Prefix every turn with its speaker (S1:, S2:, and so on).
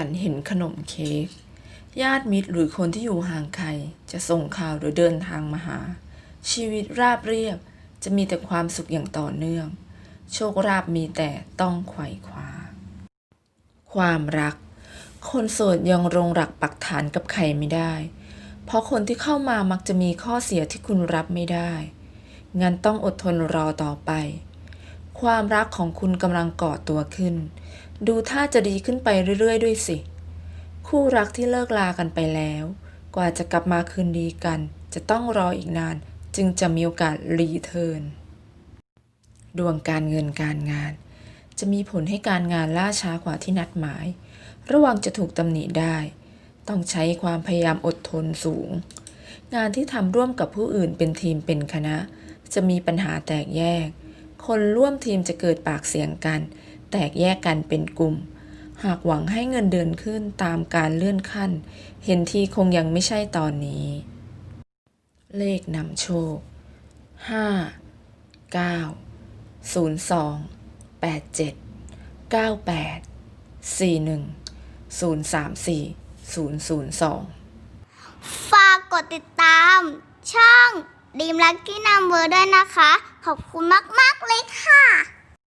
S1: ฝันเห็นขนมเค้กญาติมิตรหรือคนที่อยู่ห่างไกลจะส่งข่าวหรือเดินทางมาหา ชีวิตราบเรียบจะมีแต่ความสุขอย่างต่อเนื่อง โชคราบมีแต่ต้องไขว่คว้า ความรัก คนโสดยังรงหลักปักฐานกับใครไม่ได้ เพราะคนที่เข้ามามักจะมีข้อเสียที่คุณรับไม่ได้ งั้นต้องอดทนรอต่อไป ความรักของคุณกำลังก่อตัวขึ้น ดูท่าจะดีขึ้นไปเรื่อยๆ ด้วยสิ คู่รักที่เลิกลากันไปแล้ว กว่าจะกลับมาคืนดีกัน จะต้องรออีกนาน จึงจะมีโอกาสรีเทิร์น ดวงการเงินการงาน จะมีผลให้การงานล่าช้ากว่าที่นัดหมาย ระวังจะถูกตำหนิได้ ต้องใช้ความพยายามอดทนสูง งานที่ทำร่วมกับผู้อื่นเป็นทีมเป็นคณะ จะมีปัญหาแตกแยก คนร่วมทีมจะเกิดปากเสียงกัน ตกแยกกันเป็นกลุ่ม หากหวังให้เงินเดือนขึ้นตามการเลื่อนขั้น เห็นทีคงยังไม่ใช่ตอนนี้ เลขนำโชค 5 9 0 2 8 7 9 8 4 1 0 3 4 0 0 2
S2: ฝากกดติดตาม ช่องดีมลักกี้นัมเบอร์ด้วยนะคะ ขอบคุณมาก ๆ เลยค่ะ